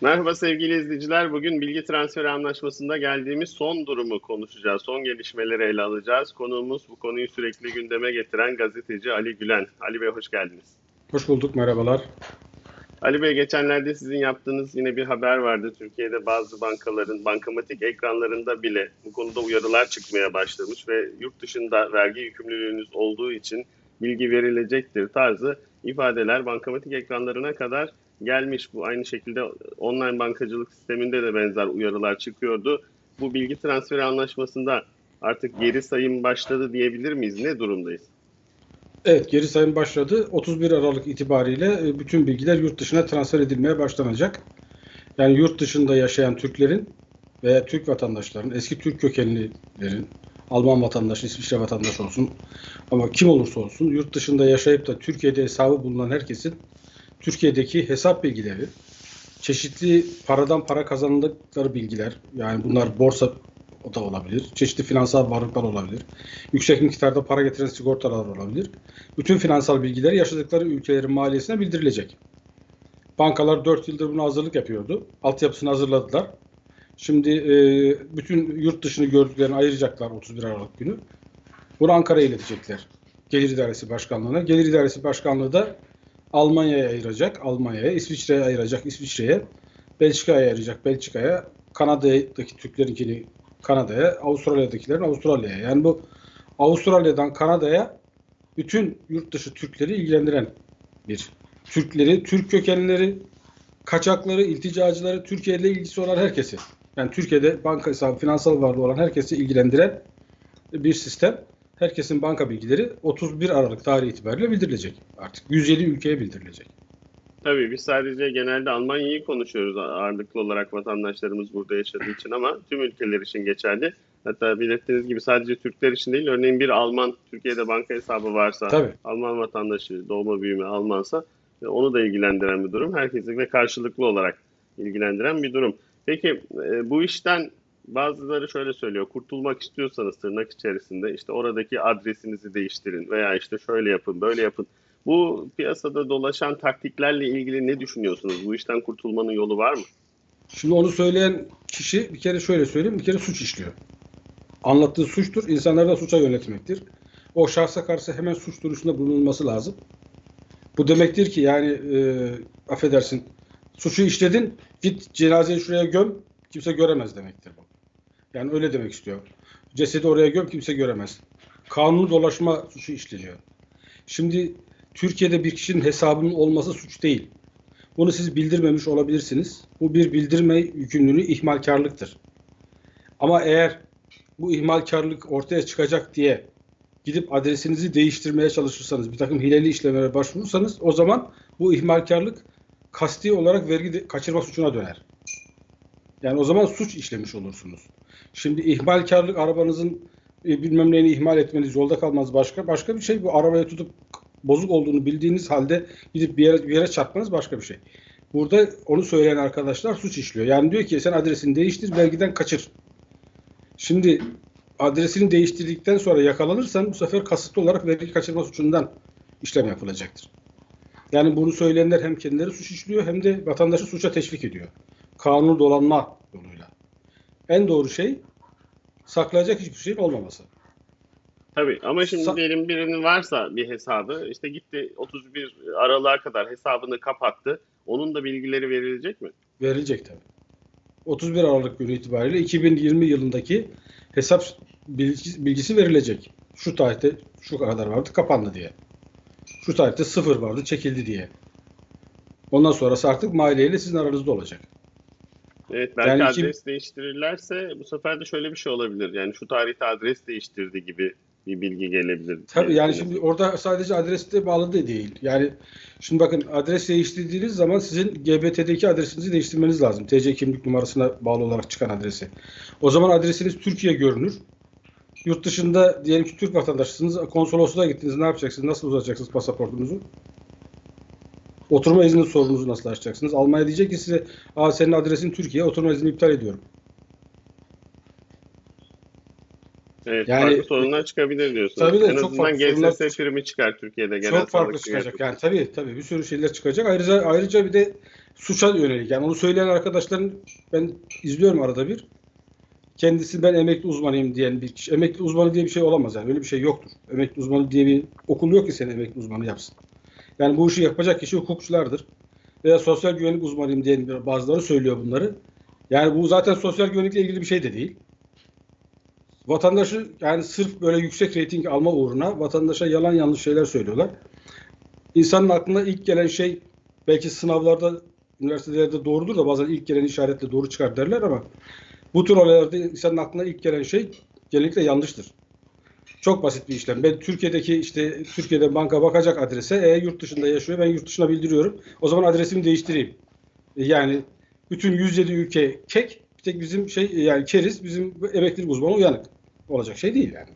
Merhaba sevgili izleyiciler. Bugün bilgi transferi anlaşmasında geldiğimiz son durumu konuşacağız. Son gelişmeleri ele alacağız. Konuğumuz bu konuyu sürekli gündeme getiren gazeteci Ali Gülen. Ali Bey hoş geldiniz. Hoş bulduk, merhabalar. Ali Bey geçenlerde sizin yaptığınız yine bir haber vardı. Türkiye'de bazı bankaların bankamatik ekranlarında bile bu konuda uyarılar çıkmaya başlamış ve yurt dışında vergi yükümlülüğünüz olduğu için bilgi verilecektir tarzı ifadeler bankamatik ekranlarına kadar gelmiş. Bu aynı şekilde online bankacılık sisteminde de benzer uyarılar çıkıyordu. Bu bilgi transferi anlaşmasında artık geri sayım başladı diyebilir miyiz? Ne durumdayız? Evet, geri sayım başladı. 31 Aralık itibariyle e, bütün bilgiler yurt dışına transfer edilmeye başlanacak. Yani yurt dışında yaşayan Türklerin veya Türk vatandaşların, eski Türk kökenlilerin, Alman vatandaşı, İsviçre vatandaşı olsun ama kim olursa olsun yurt dışında yaşayıp da Türkiye'de hesabı bulunan herkesin Türkiye'deki hesap bilgileri, çeşitli paradan para kazandıkları bilgiler, yani bunlar borsa da olabilir, çeşitli finansal varlıklar olabilir, yüksek miktarda para getiren sigortalar olabilir. Bütün finansal bilgileri yaşadıkları ülkelerin maliyesine bildirilecek. Bankalar 4 yıldır buna hazırlık yapıyordu. Altyapısını hazırladılar. Şimdi e, bütün yurt dışını gördüklerini ayıracaklar 31 Aralık günü. Bunu Ankara'ya iletecekler. Gelir İdaresi Başkanlığı'na. Gelir İdaresi Başkanlığı da Almanya'ya ayıracak, Almanya'ya, İsviçre'ye ayıracak, İsviçre'ye, Belçika'ya ayıracak, Belçika'ya, Kanada'daki Türklerinkini Kanada'ya, Avustralya'dakilerin Avustralya'ya. Yani bu Avustralya'dan Kanada'ya bütün yurt dışı Türkleri ilgilendiren bir. Türkleri, Türk kökenlileri, kaçakları, ilticacıları, Türkiye ile ilgisi olan herkesi. Yani Türkiye'de banka hesabı, finansal varlığı olan herkesi ilgilendiren bir sistem. Herkesin banka bilgileri 31 Aralık tarihi itibariyle bildirilecek artık. 107 ülkeye bildirilecek. Tabii biz sadece genelde Almanya'yı konuşuyoruz ağırlıklı olarak vatandaşlarımız burada yaşadığı için ama tüm ülkeler için geçerli. Hatta belirttiğiniz gibi sadece Türkler için değil örneğin bir Alman Türkiye'de banka hesabı varsa Tabii. Alman vatandaşı doğma büyüme Almansa e, onu da ilgilendiren bir durum. Herkesi ve karşılıklı olarak ilgilendiren bir durum. Peki e, bu işten bazıları şöyle söylüyor. Kurtulmak istiyorsanız tırnak içerisinde işte oradaki adresinizi değiştirin veya işte şöyle yapın böyle yapın. Bu piyasada dolaşan taktiklerle ilgili ne düşünüyorsunuz? Bu işten kurtulmanın yolu var mı? Şimdi onu söyleyen kişi bir kere şöyle söyleyeyim, bir kere suç işliyor. Anlattığı suçtur, insanları da suça yönetmektir. O şahsa karşı hemen suç duyurusunda bulunulması lazım. Bu demektir ki yani e, affedersin suçu işledin, git cenazeyi şuraya göm, kimse göremez demektir bu. Yani öyle demek istiyor. Cesedi oraya göm, kimse göremez. Kanunu dolaşma suçu işleniyor. Şimdi Türkiye'de bir kişinin hesabının olması suç değil. Bunu siz bildirmemiş olabilirsiniz. Bu bir bildirme yükümlülüğü ihmalkarlıktır. Ama eğer bu ihmalkarlık ortaya çıkacak diye gidip adresinizi değiştirmeye çalışırsanız, bir takım hileli işlemlere başvurursanız o zaman bu ihmalkarlık kasti olarak vergi kaçırma suçuna döner. Yani o zaman suç işlemiş olursunuz. Şimdi ihmalkarlık arabanızın e, bilmem neyini ihmal etmeniz, yolda kalmanız başka. Başka bir şey bu arabayı tutup bozuk olduğunu bildiğiniz halde gidip bir yere, bir yere çarpmanız başka bir şey. Burada onu söyleyen arkadaşlar suç işliyor. Yani diyor ki sen adresini değiştir, vergiden kaçır. Şimdi adresini değiştirdikten sonra yakalanırsan bu sefer kasıtlı olarak vergi kaçırma suçundan işlem yapılacaktır. Yani bunu söyleyenler hem kendileri suç işliyor hem de vatandaşı suça teşvik ediyor. Kanunu dolanma yoluyla. En doğru şey saklayacak hiçbir şeyin olmaması. Tabii ama şimdi Sa- diyelim birinin varsa bir hesabı işte gitti 31 Aralık'a kadar hesabını kapattı. Onun da bilgileri verilecek mi? Verilecek tabii. 31 Aralık günü itibariyle 2020 yılındaki hesap bilgisi, bilgisi verilecek. Şu tarihte şu kadar vardı kapandı diye. Şu tarihte sıfır vardı çekildi diye. Ondan sonrası artık maliyeyle sizin aranızda olacak. Evet belki Yani adres değiştirirlerse bu sefer de şöyle bir şey olabilir. Yani şu tarihte adres değiştirdi gibi bir bilgi gelebilir. Tabii yani şimdi orada sadece adreste bağlı da değil. Yani şimdi bakın adres değiştirdiğiniz zaman sizin GBT'deki adresinizi değiştirmeniz lazım. TC kimlik numarasına bağlı olarak çıkan adresi. O zaman adresiniz Türkiye görünür. Yurt dışında diyelim ki Türk vatandaşısınız. Konsolosluğa gittiniz. Ne yapacaksınız? Nasıl uzatacaksınız pasaportunuzu? Oturma izni sorununuzu nasıl açacaksınız? Almanya diyecek ki size Aa, senin adresin Türkiye. Oturma izni iptal ediyorum. Evet, Yani- farklı sorunlar çıkabilir diyorsunuz. Tabii de en çok azından farklı sorunlar- GSS primi çıkar Türkiye'de. Genel Çok farklı çıkacak. sigortası. Yani tabii tabii bir sürü şeyler çıkacak. Ayrıca ayrıca bir de suça yönelik. Yani onu söyleyen arkadaşların ben izliyorum arada bir. Kendisi ben emekli uzmanıyım diyen bir kişi. Emekli uzmanı diye bir şey olamaz yani. Öyle bir şey yoktur. Emekli uzmanı diye bir okul yok ki seni emekli uzmanı yapsın. Yani bu işi yapacak kişi hukukçulardır. Veya sosyal güvenlik uzmanıyım diyen bir- bazıları söylüyor bunları. Yani bu zaten sosyal güvenlikle ilgili bir şey de değil. Vatandaşı yani sırf böyle yüksek reyting alma uğruna vatandaşa yalan yanlış şeyler söylüyorlar. İnsanın aklına ilk gelen şey belki sınavlarda, üniversitelerde doğrudur da bazen ilk gelen işaretle doğru çıkar derler ama bu tür olaylarda insanın aklına ilk gelen şey genellikle yanlıştır. Çok basit bir işlem. Ben Türkiye'deki işte Türkiye'de banka bakacak adrese e, yurt dışında yaşıyor. Ben yurt dışına bildiriyorum. O zaman adresimi değiştireyim. E, Yani bütün 107 ülke kek bir tek bizim şey yani keriz bizim emeklilik uzmanı uyanık. Olacak şey değil yani.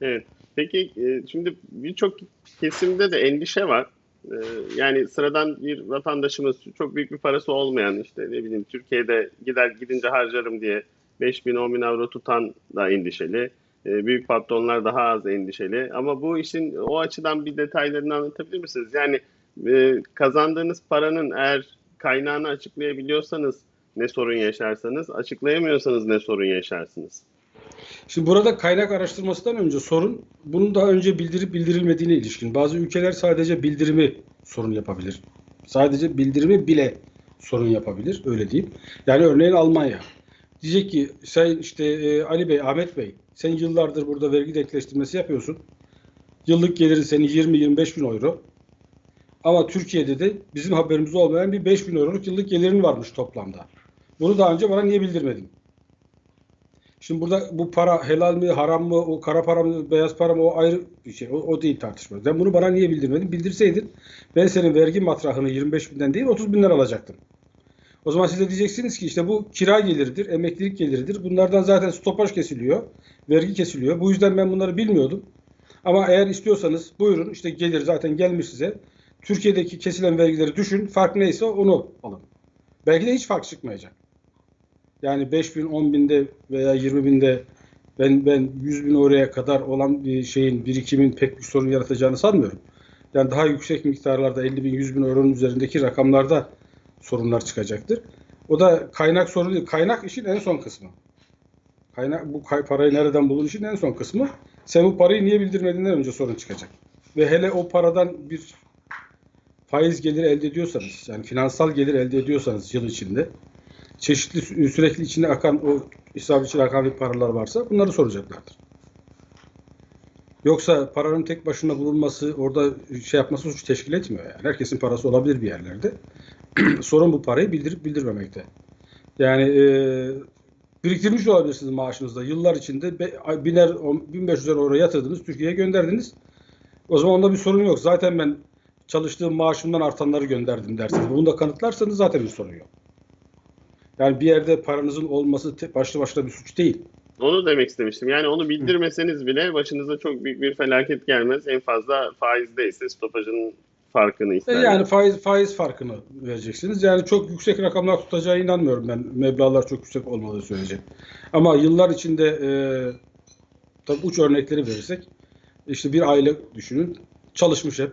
Evet. Peki e, şimdi birçok kesimde de endişe var. E, Yani sıradan bir vatandaşımız çok büyük bir parası olmayan işte ne bileyim Türkiye'de gider gidince harcarım diye 5 bin 10 bin avro tutan da endişeli. E, Büyük patronlar daha az endişeli. Ama bu işin o açıdan bir detaylarını anlatabilir misiniz? Yani e, kazandığınız paranın eğer kaynağını açıklayabiliyorsanız ne sorun yaşarsanız, açıklayamıyorsanız ne sorun yaşarsınız? Şimdi burada kaynak araştırmasından önce sorun bunun daha önce bildirip bildirilmediğine ilişkin. Bazı ülkeler sadece bildirimi sorun yapabilir. Sadece bildirimi bile sorun yapabilir. Öyle diyeyim. Yani örneğin Almanya. Diyecek ki sen işte e, Ali Bey, Ahmet Bey sen yıllardır burada vergi denkleştirmesi yapıyorsun. Yıllık geliri senin 20-25 bin euro. Ama Türkiye'de de bizim haberimiz olmayan bir 5 bin euroluk yıllık gelirin varmış toplamda. Bunu daha önce bana niye bildirmedin? Şimdi burada bu para helal mi, haram mı, o kara para mı, beyaz para mı o ayrı bir şey. O, o değil tartışma. Sen bunu bana niye bildirmedin? Bildirseydin ben senin vergi matrahını 25 binden değil 30 binden alacaktım. O zaman siz de diyeceksiniz ki işte bu kira geliridir, emeklilik geliridir. Bunlardan zaten stopaj kesiliyor, vergi kesiliyor. Bu yüzden ben bunları bilmiyordum. Ama eğer istiyorsanız buyurun işte gelir zaten gelmiş size. Türkiye'deki kesilen vergileri düşün. Fark neyse onu alın. Belki de hiç fark çıkmayacak. Yani 5 bin, 10 binde veya 20 binde ben ben 100 bin oraya kadar olan bir şeyin birikimin pek bir sorun yaratacağını sanmıyorum. Yani daha yüksek miktarlarda 50 bin, 100 bin euronun üzerindeki rakamlarda sorunlar çıkacaktır. O da kaynak sorunu değil. Kaynak işin en son kısmı. Kaynak bu kay, parayı nereden bulun işin en son kısmı. Sen bu parayı niye bildirmediğinden önce sorun çıkacak. Ve hele o paradan bir faiz geliri elde ediyorsanız, yani finansal gelir elde ediyorsanız yıl içinde, çeşitli sürekli içine akan o hesap içine akan bir paralar varsa bunları soracaklardır. Yoksa paranın tek başına bulunması, orada şey yapması suç teşkil etmiyor yani. Herkesin parası olabilir bir yerlerde. Sorun bu parayı bildirip bildirmemekte. Yani e, biriktirmiş olabilirsiniz maaşınızda. Yıllar içinde be- biner, on- 1500 euro yatırdınız, Türkiye'ye gönderdiniz. O zaman onda bir sorun yok. Zaten ben çalıştığım maaşımdan artanları gönderdim dersiniz. Bunu da kanıtlarsanız zaten bir sorun yok. Yani bir yerde paranızın olması te- başlı başına bir suç değil. Onu demek istemiştim. Yani onu bildirmeseniz bile başınıza çok büyük bir felaket gelmez. En fazla faizdeyse stopajın farkını E ister. Yani faiz faiz farkını vereceksiniz. Yani çok yüksek rakamlar tutacağı inanmıyorum ben. Meblağlar çok yüksek olmadığı sürece. Ama yıllar içinde e, tabii uç örnekleri verirsek işte bir aile düşünün. Çalışmış hep.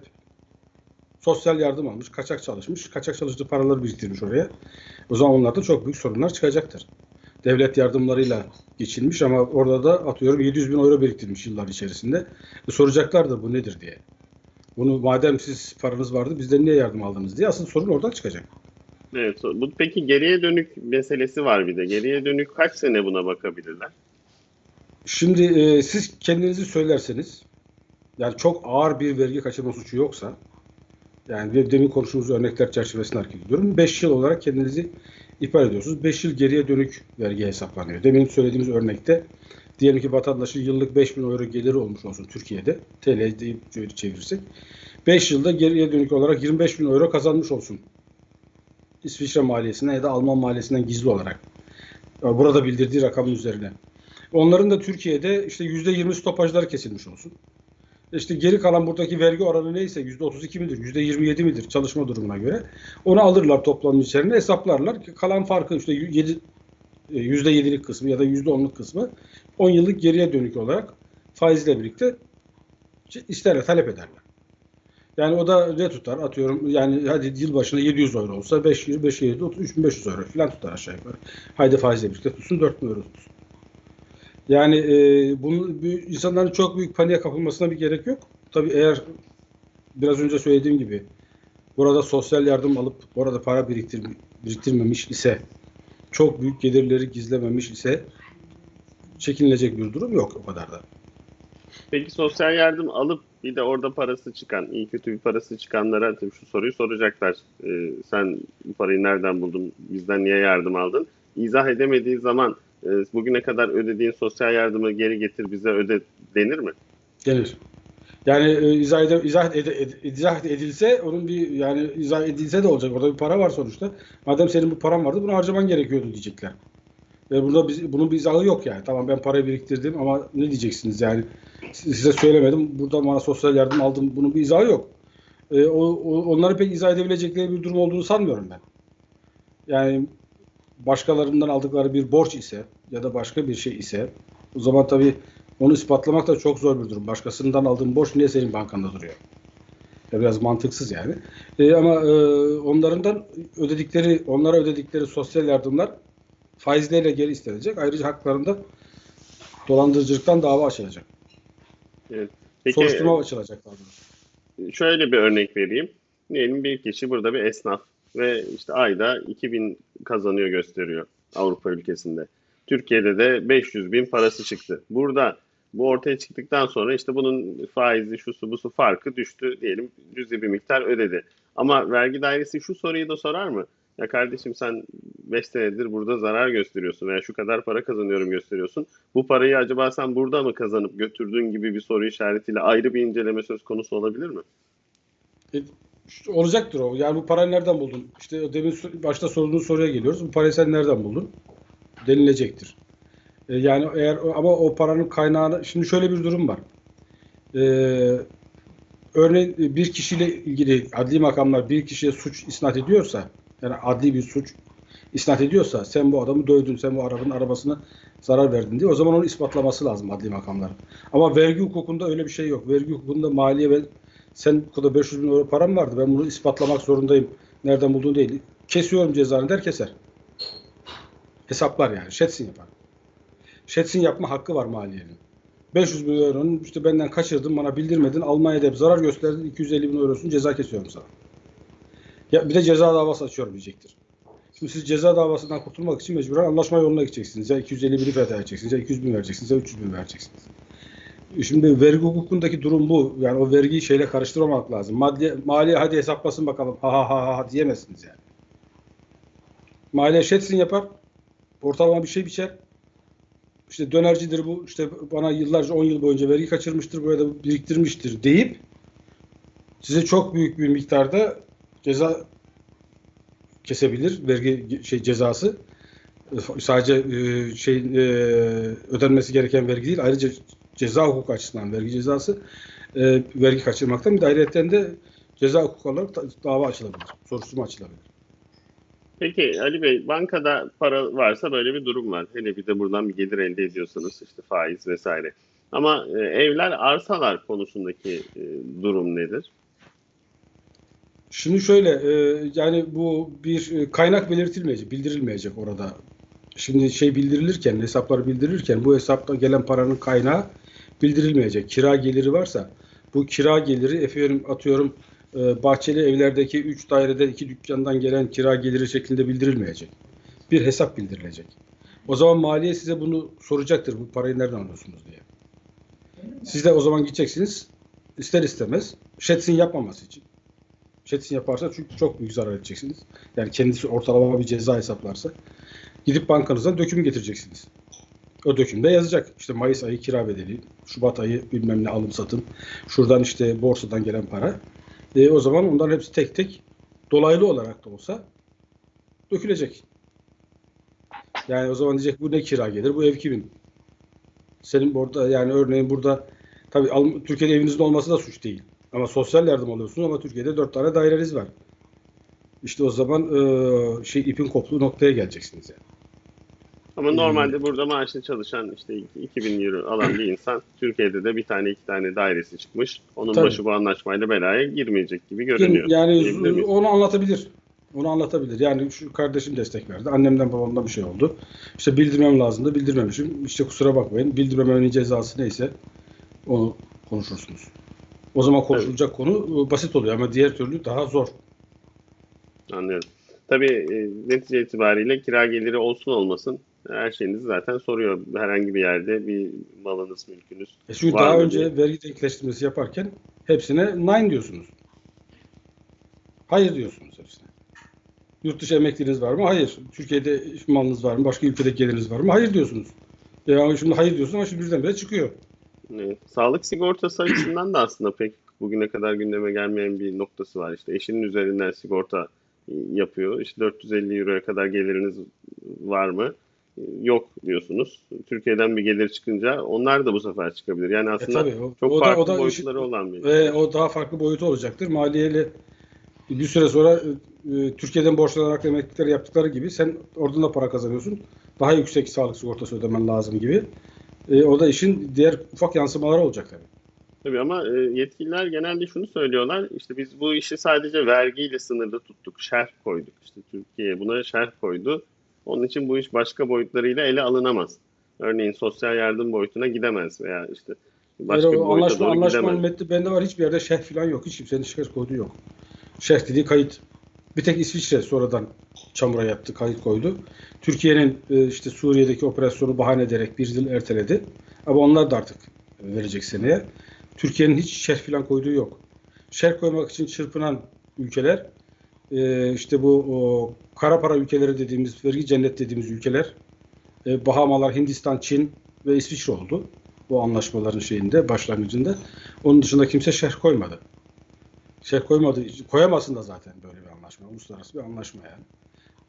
Sosyal yardım almış. Kaçak çalışmış. Kaçak çalıştığı paraları biriktirmiş oraya. O zaman onlarda çok büyük sorunlar çıkacaktır. Devlet yardımlarıyla geçilmiş ama orada da atıyorum 700 bin euro biriktirmiş yıllar içerisinde. E, soracaklardır bu nedir diye. Bunu madem siz paranız vardı bizden niye yardım aldınız diye asıl sorun oradan çıkacak. Evet. Bu peki geriye dönük meselesi var bir de. Geriye dönük kaç sene buna bakabilirler? Şimdi e, siz kendinizi söylerseniz yani çok ağır bir vergi kaçırma suçu yoksa yani de- demin konuştuğumuz örnekler çerçevesinde hareket ediyorum. 5 yıl olarak kendinizi ihbar ediyorsunuz. 5 yıl geriye dönük vergi hesaplanıyor. Demin söylediğimiz örnekte diyelim ki vatandaşın yıllık 5000 euro geliri olmuş olsun Türkiye'de. TL deyip çevirirsek. 5 yılda geriye dönük olarak 25 bin euro kazanmış olsun. İsviçre maliyesinden ya da Alman maliyesinden gizli olarak. Burada bildirdiği rakamın üzerine. Onların da Türkiye'de işte %20 stopajları kesilmiş olsun. İşte geri kalan buradaki vergi oranı neyse %32 midir, %27 midir çalışma durumuna göre onu alırlar toplamın içerisine hesaplarlar. Kalan farkı işte 7 e, %7'lik kısmı ya da %10'luk kısmı 10 yıllık geriye dönük olarak faizle birlikte isterler, talep ederler. Yani o da ne tutar? Atıyorum yani hadi yıl başına 700 euro olsa 5 yıl 5 yıl 3500 euro falan tutar aşağı yukarı. Haydi faizle birlikte tutsun 4000 euro tutsun. Yani e, bunu bu insanların çok büyük paniğe kapılmasına bir gerek yok. Tabii eğer biraz önce söylediğim gibi burada sosyal yardım alıp orada para biriktir, biriktirmemiş ise çok büyük gelirleri gizlememiş ise çekinilecek bir durum yok o kadar da. Peki sosyal yardım alıp bir de orada parası çıkan, iyi kötü bir parası çıkanlara tabii şu soruyu soracaklar. Ee, sen bu parayı nereden buldun, bizden niye yardım aldın? İzah edemediği zaman e, bugüne kadar ödediğin sosyal yardımı geri getir bize öde denir mi? Denir. Yani e, izah, ede, izah, ed- izah edilse onun bir yani izah edilse de olacak. Orada bir para var sonuçta. Madem senin bu paran vardı bunu harcaman gerekiyordu diyecekler. Ve burada biz, bunun bir izahı yok yani. Tamam ben parayı biriktirdim ama ne diyeceksiniz yani? Size söylemedim. Burada bana sosyal yardım aldım. Bunun bir izahı yok. E, o, o- onları pek izah edebilecekleri bir durum olduğunu sanmıyorum ben. Yani başkalarından aldıkları bir borç ise ya da başka bir şey ise o zaman tabii onu ispatlamak da çok zor bir durum. Başkasından aldığın borç niye senin bankanda duruyor? Ya biraz mantıksız yani. E, ama e, onlarından ödedikleri, onlara ödedikleri sosyal yardımlar faizleriyle geri istenecek. Ayrıca haklarında dolandırıcılıktan dava açılacak. Peki Soruşturma açılacak daha doğrusu. şöyle bir örnek vereyim. Diyelim bir kişi burada bir esnaf ve işte ayda 2000 kazanıyor gösteriyor Avrupa ülkesinde. Türkiye'de de 500 bin parası çıktı. Burada bu ortaya çıktıktan sonra işte bunun faizi, şusu, busu farkı düştü diyelim cüzi bir miktar ödedi. Ama vergi dairesi şu soruyu da sorar mı? Ya kardeşim sen 5 senedir burada zarar gösteriyorsun veya şu kadar para kazanıyorum gösteriyorsun. Bu parayı acaba sen burada mı kazanıp götürdüğün gibi bir soru işaretiyle ayrı bir inceleme söz konusu olabilir mi? İşte olacaktır o. Yani bu parayı nereden buldun? İşte demin başta sorduğun soruya geliyoruz. Bu parayı sen nereden buldun? Denilecektir. E, yani eğer ama o paranın kaynağını şimdi şöyle bir durum var. E, örneğin bir kişiyle ilgili adli makamlar bir kişiye suç isnat ediyorsa yani adli bir suç isnat ediyorsa sen bu adamı dövdün, sen bu arabanın arabasına zarar verdin diye o zaman onu ispatlaması lazım adli makamların. Ama vergi hukukunda öyle bir şey yok. Vergi hukukunda maliye ve sen bu kadar 500 bin euro param vardı ben bunu ispatlamak zorundayım. Nereden bulduğun değil. Kesiyorum cezanı der keser. Hesaplar yani. Şetsin yapar. Şetsin yapma hakkı var maliyenin. 500 bin euronun işte benden kaçırdın bana bildirmedin Almanya'da hep zarar gösterdin 250 bin eurosunu ceza kesiyorum sana. Ya bir de ceza davası açıyorum diyecektir. Şimdi siz ceza davasından kurtulmak için mecburen anlaşma yoluna gideceksiniz. Ya 250 bini feda edeceksiniz, ya 200 bin vereceksiniz, ya 300 bin vereceksiniz. Şimdi vergi hukukundaki durum bu. Yani o vergiyi şeyle karıştırmamak lazım. Maddi, maliye hadi hesaplasın bakalım. Ha ha ha ha diyemezsiniz yani. Maliye şetsin yapar. Ortalama bir şey biçer. İşte dönercidir bu. İşte bana yıllarca 10 yıl boyunca vergi kaçırmıştır. Buraya da biriktirmiştir deyip size çok büyük bir miktarda ceza kesebilir. Vergi şey cezası. Sadece e, şey ödenmesi gereken vergi değil. Ayrıca ceza hukuku açısından vergi cezası e, vergi kaçırmaktan bir de ayrıyetten de ceza hukuku olarak da- dava açılabilir. Soruşturma açılabilir. Peki Ali Bey, bankada para varsa böyle bir durum var. Hele bir de buradan bir gelir elde ediyorsanız işte faiz vesaire. Ama e, evler, arsalar konusundaki e, durum nedir? Şimdi şöyle e, yani bu bir e, kaynak belirtilmeyecek, bildirilmeyecek orada. Şimdi şey bildirilirken, hesaplar bildirilirken bu hesapta gelen paranın kaynağı bildirilmeyecek. Kira geliri varsa bu kira geliri efendim atıyorum bahçeli evlerdeki 3 dairede 2 dükkandan gelen kira geliri şeklinde bildirilmeyecek. Bir hesap bildirilecek. O zaman maliye size bunu soracaktır. Bu parayı nereden alıyorsunuz diye. Siz de o zaman gideceksiniz ister istemez şetsin yapmaması için. Şetsin yaparsa çünkü çok büyük zarar edeceksiniz. Yani kendisi ortalama bir ceza hesaplarsa. Gidip bankanızdan döküm getireceksiniz. O dökümde yazacak. İşte Mayıs ayı kira bedeli, Şubat ayı bilmem ne alım satım, şuradan işte borsadan gelen para. E, o zaman onların hepsi tek tek dolaylı olarak da olsa dökülecek. Yani o zaman diyecek bu ne kira gelir, bu ev kimin? Senin burada yani örneğin burada tabii Türkiye'de evinizin olması da suç değil. Ama sosyal yardım alıyorsunuz ama Türkiye'de dört tane daireniz var. İşte o zaman e, şey ipin koptuğu noktaya geleceksiniz yani. Ama normalde burada maaşlı çalışan işte 2000 euro alan bir insan Türkiye'de de bir tane iki tane dairesi çıkmış. Onun Tabii. başı bu anlaşmayla belaya girmeyecek gibi görünüyor. Yani onu anlatabilir. Onu anlatabilir. Yani şu kardeşim destek verdi. Annemden babamdan bir şey oldu. İşte bildirmem lazımdı. Bildirmemişim. İşte kusura bakmayın. Bildirmemenin cezası neyse onu konuşursunuz. O zaman konuşulacak konu e, basit oluyor ama diğer türlü daha zor. Anlıyorum. Tabii e, netice itibariyle kira geliri olsun olmasın her şeyinizi zaten soruyor. Herhangi bir yerde bir malınız, mülkünüz E çünkü var daha mı önce diye. vergi denkleştirmesi yaparken hepsine nine diyorsunuz. Hayır diyorsunuz hepsine. Yurt dışı emekliliğiniz var mı? Hayır. Türkiye'de malınız var mı? Başka ülkede geliriniz var mı? Hayır diyorsunuz. Ya şimdi hayır diyorsun ama şimdi birdenbire çıkıyor. Evet. Sağlık sigortası açısından da aslında pek bugüne kadar gündeme gelmeyen bir noktası var. İşte eşinin üzerinden sigorta e, yapıyor. İşte 450 euroya kadar geliriniz var mı? E, Yok diyorsunuz. Türkiye'den bir gelir çıkınca onlar da bu sefer çıkabilir. Yani E aslında tabii o, çok o da, farklı o da boyutları olan bir. ve o daha farklı boyutu olacaktır. Maliyeyle bir süre sonra e, e, Türkiye'den borçlanarak emeklilikleri yaptıkları gibi sen oradan da para kazanıyorsun. Daha yüksek sağlık sigortası ödemen lazım gibi. E, o da işin diğer ufak yansımaları olacak tabii. Tabii ama e, yetkililer genelde şunu söylüyorlar. İşte biz bu işi sadece vergiyle sınırlı tuttuk. Şerh koyduk. İşte Türkiye buna şerh koydu. Onun için bu iş başka boyutlarıyla ele alınamaz. Örneğin sosyal yardım boyutuna gidemez veya işte başka Yani bir boyuta anlaşma, doğru anlaşmanın gidemez. metni bende var. Hiçbir yerde şerh falan yok. Hiç kimsenin şerh koyduğu yok. Şerh dediği kayıt. Bir tek İsviçre sonradan çamura yattı, kayıt koydu. Türkiye'nin e, işte Suriye'deki operasyonu bahane ederek bir yıl erteledi. Ama onlar da artık verecek seneye. Türkiye'nin hiç şerh falan koyduğu yok. Şerh koymak için çırpınan ülkeler e, işte bu o, kara para ülkeleri dediğimiz, vergi cennet dediğimiz ülkeler e, Bahamalar, Hindistan, Çin ve İsviçre oldu. Bu anlaşmaların şeyinde, başlangıcında. Onun dışında kimse şerh koymadı. Şerh koymadı. Koyamazsın da zaten böyle bir anlaşma. Uluslararası bir anlaşma yani.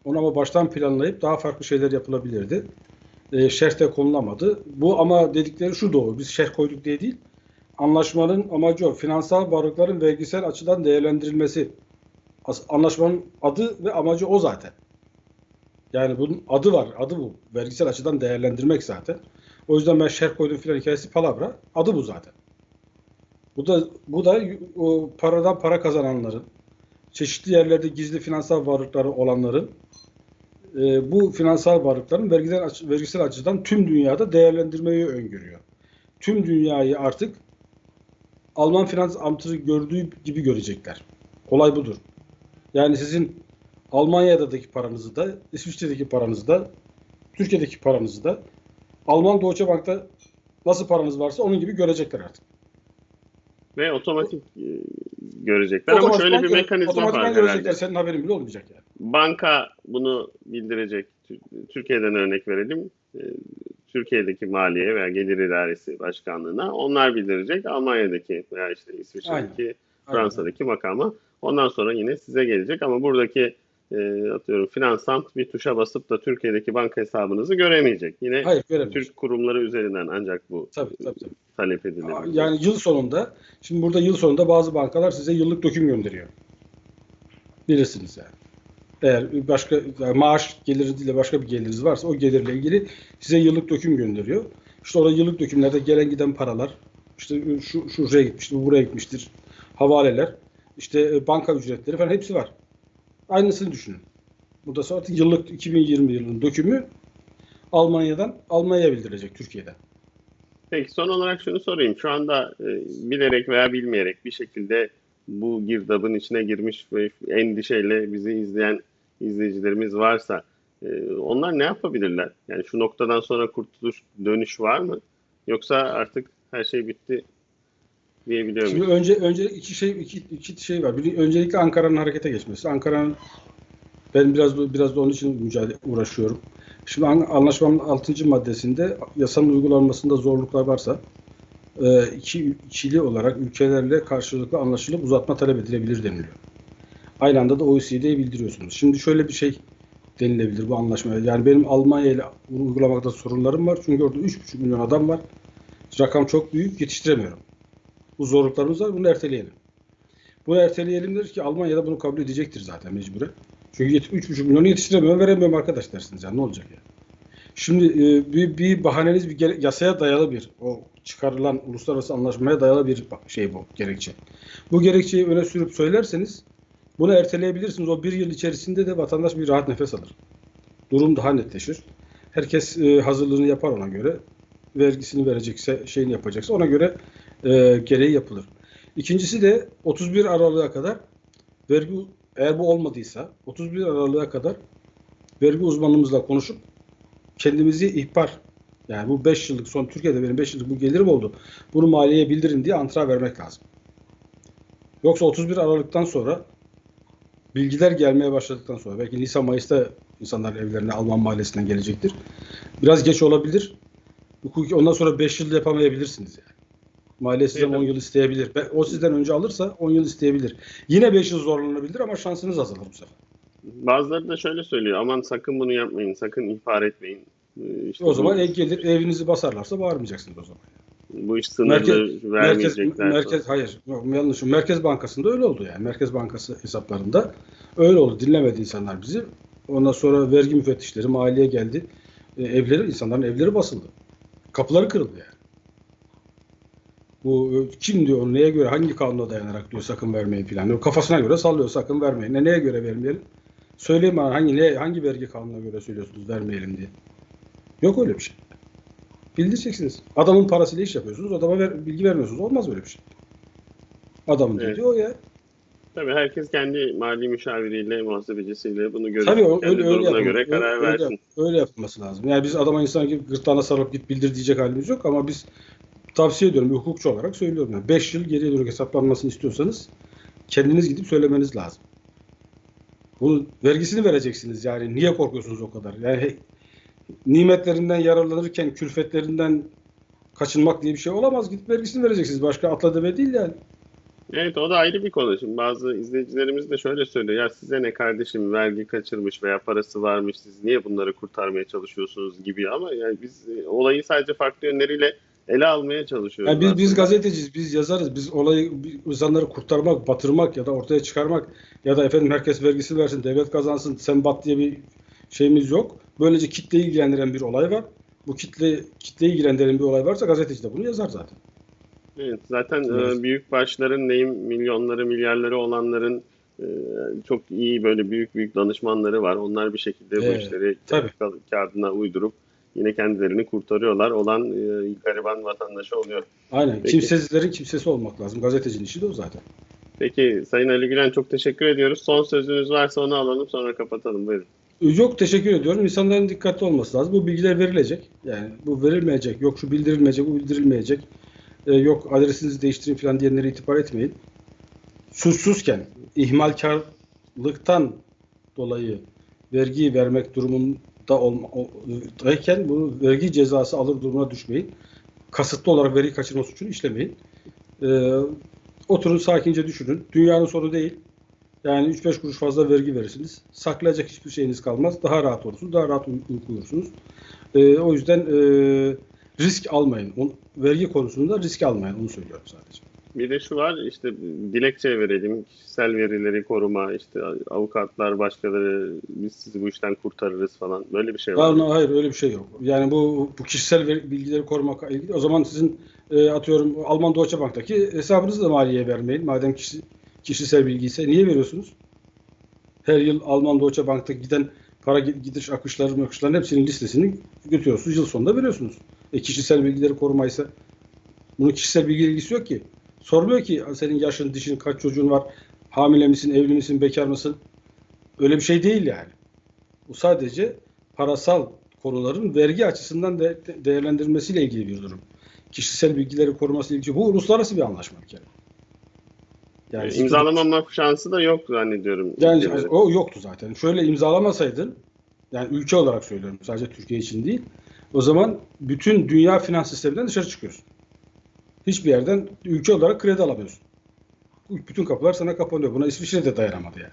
Onu ama baştan planlayıp daha farklı şeyler yapılabilirdi. E, şerh de konulamadı. Bu ama dedikleri şu doğru. Biz şerh koyduk diye değil. Anlaşmanın amacı o. Finansal varlıkların vergisel açıdan değerlendirilmesi. Anlaşmanın adı ve amacı o zaten. Yani bunun adı var. Adı bu. Vergisel açıdan değerlendirmek zaten. O yüzden ben şerh koydum filan hikayesi palavra. Adı bu zaten. Bu da bu da o paradan para kazananların, çeşitli yerlerde gizli finansal varlıkları olanların e, bu finansal varlıkların vergisel, aç- vergisel açıdan tüm dünyada değerlendirmeyi öngörüyor. Tüm dünyayı artık Alman finans amtı gördüğü gibi görecekler. Olay budur. Yani sizin Almanya'daki paranızı da, İsviçre'deki paranızı da, Türkiye'deki paranızı da Alman Deutsche Bank'ta nasıl paranız varsa onun gibi görecekler artık. Ve otomatik e, görecekler ama şöyle bir mekanizma otomatikman var görecekler. herhalde. Senin haberin bile olmayacak yani. Banka bunu bildirecek. Tür- Türkiye'den örnek verelim. E, Türkiye'deki Maliye veya Gelir İdaresi Başkanlığı'na onlar bildirecek. Almanya'daki veya işte İsviçre'deki, Aynen. Fransa'daki makama. Ondan sonra yine size gelecek ama buradaki e, atıyorum finansant bir tuşa basıp da Türkiye'deki banka hesabınızı göremeyecek. Yine Hayır göremez. Türk kurumları üzerinden ancak bu Tabii tabii. tabii. talep edilebilir. Yani yıl sonunda, şimdi burada yıl sonunda bazı bankalar size yıllık döküm gönderiyor. Bilirsiniz yani. Eğer başka yani maaş geliri değil de başka bir geliriniz varsa o gelirle ilgili size yıllık döküm gönderiyor. İşte orada yıllık dökümlerde gelen giden paralar, işte şu şuraya gitmiştir, bu buraya gitmiştir, havaleler, işte e, banka ücretleri falan hepsi var. Aynısını düşünün. Burada sonra yıllık 2020 yılının dökümü Almanya'dan Almanya'ya bildirilecek Türkiye'den. Peki son olarak şunu sorayım. Şu anda e, bilerek veya bilmeyerek bir şekilde bu girdabın içine girmiş ve endişeyle bizi izleyen izleyicilerimiz varsa e, onlar ne yapabilirler? Yani şu noktadan sonra kurtuluş, dönüş var mı? Yoksa artık her şey bitti diyebiliyor Şimdi önce önce iki şey iki, iki şey var. Biri, öncelikle Ankara'nın harekete geçmesi. Ankara'nın ben biraz biraz da onun için mücadele uğraşıyorum. Şimdi an- anlaşmanın 6. maddesinde yasanın uygulanmasında zorluklar varsa e, iki ikili olarak ülkelerle karşılıklı anlaşılıp uzatma talep edilebilir deniliyor. Aynı anda da OECD'ye bildiriyorsunuz. Şimdi şöyle bir şey denilebilir bu anlaşmaya. Yani benim Almanya ile uygulamakta sorunlarım var. Çünkü orada 3,5 milyon adam var. Rakam çok büyük. Yetiştiremiyorum. Bu zorluklarımız var. Bunu erteleyelim. Bunu erteleyelim der ki Almanya'da bunu kabul edecektir zaten mecburen. Çünkü yet- 3,5 milyonu yetiştiremiyorum, veremiyorum arkadaş dersiniz yani ne olacak yani. Şimdi e, bir, bir bahaneniz bir gere- yasaya dayalı bir o çıkarılan uluslararası anlaşmaya dayalı bir şey bu gerekçe. Bu gerekçeyi öne sürüp söylerseniz bunu erteleyebilirsiniz. O bir yıl içerisinde de vatandaş bir rahat nefes alır. Durum daha netleşir. Herkes e, hazırlığını yapar ona göre. Vergisini verecekse, şeyini yapacaksa ona göre e, gereği yapılır. İkincisi de 31 Aralık'a kadar vergi eğer bu olmadıysa 31 Aralık'a kadar vergi uzmanımızla konuşup kendimizi ihbar yani bu 5 yıllık son Türkiye'de benim 5 yıllık bu gelirim oldu. Bunu maliyeye bildirin diye antra vermek lazım. Yoksa 31 Aralık'tan sonra bilgiler gelmeye başladıktan sonra belki Nisan Mayıs'ta insanlar evlerine Alman mahallesinden gelecektir. Biraz geç olabilir. Hukuki ondan sonra 5 yıl yapamayabilirsiniz yani. Maliye sizden Evet. 10 yıl isteyebilir. O sizden önce alırsa 10 yıl isteyebilir. Yine 5 yıl zorlanabilir ama şansınız azalır bu sefer. Bazıları da şöyle söylüyor. Aman sakın bunu yapmayın. Sakın ihbar etmeyin. Ee, işte o zaman ev gelir evinizi basarlarsa bağırmayacaksınız o zaman. bu iş sınırlı Merkez, vermeyecekler. merkez hayır yok, yanlışım. Merkez Bankası'nda öyle oldu yani. Merkez Bankası hesaplarında öyle oldu. Dinlemedi insanlar bizi. Ondan sonra vergi müfettişleri maliye geldi. E, evleri insanların evleri basıldı. Kapıları kırıldı yani. Bu e, kim diyor neye göre hangi kanuna dayanarak diyor sakın vermeyin filan. Kafasına göre sallıyor sakın vermeyin. Ne neye göre vermeyelim? Söyleyin bana hangi ne hangi vergi kanununa göre söylüyorsunuz vermeyelim diye. Yok öyle bir şey. Bildireceksiniz. Adamın parasıyla iş yapıyorsunuz. Adama ver- bilgi vermiyorsunuz. Olmaz böyle bir şey. Adamın Evet. o ya. Tabii herkes kendi mali müşaviriyle, muhasebecisiyle bunu görüp Tabii o- kendi öyle, durumuna göre karar öyle, versin. öyle, öyle yapılması lazım. Yani biz adama insan gibi gırtlağına sarılıp git bildir diyecek halimiz yok ama biz tavsiye ediyorum bir hukukçu olarak söylüyorum. Yani 5 yıl geriye dönük hesaplanmasını istiyorsanız kendiniz gidip söylemeniz lazım. Bunun vergisini vereceksiniz yani. Niye korkuyorsunuz o kadar? Yani nimetlerinden yararlanırken külfetlerinden kaçınmak diye bir şey olamaz. Gidip vergisini vereceksiniz. Başka atla deve değil yani. Evet o da ayrı bir konu. Şimdi bazı izleyicilerimiz de şöyle söylüyor. Ya size ne kardeşim vergi kaçırmış veya parası varmış siz niye bunları kurtarmaya çalışıyorsunuz gibi ama yani biz e, olayı sadece farklı yönleriyle ele almaya çalışıyoruz. Yani biz, biz aslında. gazeteciyiz, biz yazarız. Biz olayı biz insanları kurtarmak, batırmak ya da ortaya çıkarmak ya da efendim herkes vergisi versin, devlet kazansın, sen bat diye bir şeyimiz yok. Böylece kitleyi ilgilendiren bir olay var. Bu kitle kitleyi ilgilendiren bir olay varsa gazeteci de bunu yazar zaten. Evet, zaten Evet. e, büyük başların neyim milyonları milyarları olanların e, çok iyi böyle büyük büyük danışmanları var. Onlar bir şekilde bu Evet, işleri tabii. ka- kağıdına uydurup yine kendilerini kurtarıyorlar. Olan e, gariban vatandaşı oluyor. Aynen. Peki. Kimsesizlerin kimsesi olmak lazım. Gazetecinin işi de o zaten. Peki Sayın Ali Gülen çok teşekkür ediyoruz. Son sözünüz varsa onu alalım sonra kapatalım. Buyurun. Yok teşekkür ediyorum. İnsanların dikkatli olması lazım. Bu bilgiler verilecek. Yani bu verilmeyecek. Yok şu bildirilmeyecek, bu bildirilmeyecek. Ee, yok adresinizi değiştirin falan diyenlere itibar etmeyin. Suçsuzken, ihmalkarlıktan dolayı vergi vermek durumunda olmayken bunu vergi cezası alır durumuna düşmeyin. Kasıtlı olarak vergi kaçırma suçunu işlemeyin. Ee, oturun sakince düşünün. Dünyanın sonu değil. Yani 3-5 kuruş fazla vergi verirsiniz. Saklayacak hiçbir şeyiniz kalmaz. Daha rahat olursunuz. Daha rahat uy- uyku uyursunuz. Ee, o yüzden e, risk almayın. On- vergi konusunda risk almayın. Onu söylüyorum sadece. Bir de şu var işte dilekçe verelim, kişisel verileri koruma, işte avukatlar, başkaları biz sizi bu işten kurtarırız falan. Böyle bir şey var. Hayır, hayır öyle bir şey yok. Yani bu bu kişisel ver- bilgileri korumakla ilgili. O zaman sizin e, atıyorum Alman Deutsche Bank'taki hesabınızı da maliyeye vermeyin. Madem kişi, kişisel bilgi ise niye veriyorsunuz? Her yıl Alman Deutsche Bank'ta giden para gi- gidiş akışları akışların hepsinin listesini götürüyorsunuz. Yıl sonunda veriyorsunuz. E, kişisel bilgileri korumaysa bunun kişisel bilgi ilgisi yok ki. Sormuyor ki senin yaşın, dişin, kaç çocuğun var, hamile misin, evli misin, bekar mısın? Öyle bir şey değil yani. Bu sadece parasal konuların vergi açısından de, de- değerlendirilmesiyle ilgili bir durum. Kişisel bilgileri koruması ilgili. Bu uluslararası bir anlaşma bir kere. Yani imzalamama şansı da yok zannediyorum. yani o yoktu zaten. Şöyle imzalamasaydın, yani ülke olarak söylüyorum sadece Türkiye için değil. O zaman bütün dünya finans sisteminden dışarı çıkıyorsun. Hiçbir yerden ülke olarak kredi alamıyorsun. Bütün kapılar sana kapanıyor. Buna İsviçre de dayanamadı yani.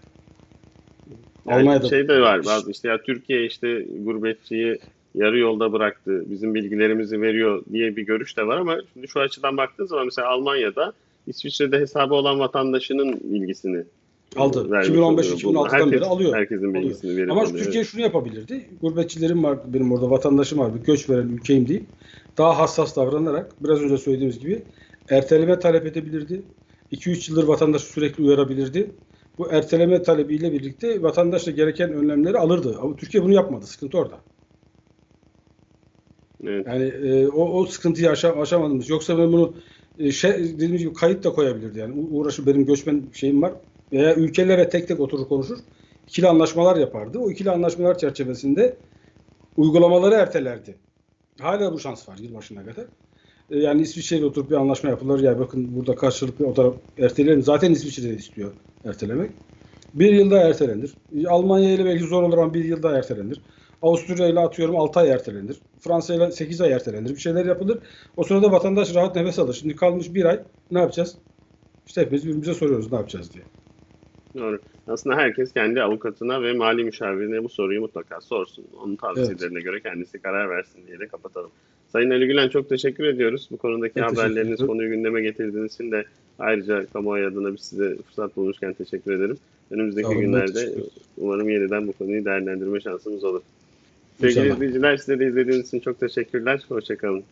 Yani Almanya'da şey de var bazı işte ya Türkiye işte gurbetçiyi yarı yolda bıraktı, bizim bilgilerimizi veriyor diye bir görüş de var ama şimdi şu açıdan baktığın zaman mesela Almanya'da İsviçre'de hesabı olan vatandaşının bilgisini Aldı. vermiş 2015 oluyor. Bunlar 2016'dan beri alıyor. Herkesin bilgisini verip Ama alıyor. Türkiye şunu yapabilirdi. Gurbetçilerim var, benim orada vatandaşım var, bir göç veren ülkeyim deyip daha hassas davranarak biraz önce söylediğimiz gibi erteleme talep edebilirdi. 2-3 yıldır vatandaşı sürekli uyarabilirdi. Bu erteleme talebiyle birlikte vatandaş da gereken önlemleri alırdı. Ama Türkiye bunu yapmadı. Sıkıntı orada. Evet. Yani e, o, o sıkıntıyı aşa, aşamadığımız. Yoksa ben bunu e, şey, dediğimiz gibi kayıt da koyabilirdi. Yani uğraşı benim göçmen şeyim var. Veya ülkelere tek tek oturur konuşur. İkili anlaşmalar yapardı. O ikili anlaşmalar çerçevesinde uygulamaları ertelerdi. Hala bu şans var yılbaşına kadar. E, yani İsviçre'yle oturup bir anlaşma yapılır. Ya bakın burada karşılıklı o taraf erteleyelim. Zaten İsviçre de istiyor ertelemek. Bir yılda ertelenir. E, Almanya ile belki zor olur ama bir yılda ertelenir. Avusturya ile atıyorum 6 ay ertelenir. Fransa ile 8 ay ertelenir. Bir şeyler yapılır. O sırada vatandaş rahat nefes alır. Şimdi kalmış bir ay ne yapacağız? İşte hepimiz birbirimize soruyoruz ne yapacağız diye. Doğru. Aslında herkes kendi avukatına ve mali müşavirine bu soruyu mutlaka sorsun. Onun tavsiyelerine göre kendisi karar versin diye de kapatalım. Sayın Ali Gülen çok teşekkür ediyoruz. Bu konudaki teşekkür haberleriniz, konuyu gündeme getirdiğiniz için de ayrıca kamuoyu adına biz size fırsat bulmuşken teşekkür ederim. Önümüzdeki olun, günlerde umarım yeniden bu konuyu değerlendirme şansımız olur. Sevgili İnşallah. izleyiciler size de izlediğiniz için çok teşekkürler. Hoşçakalın.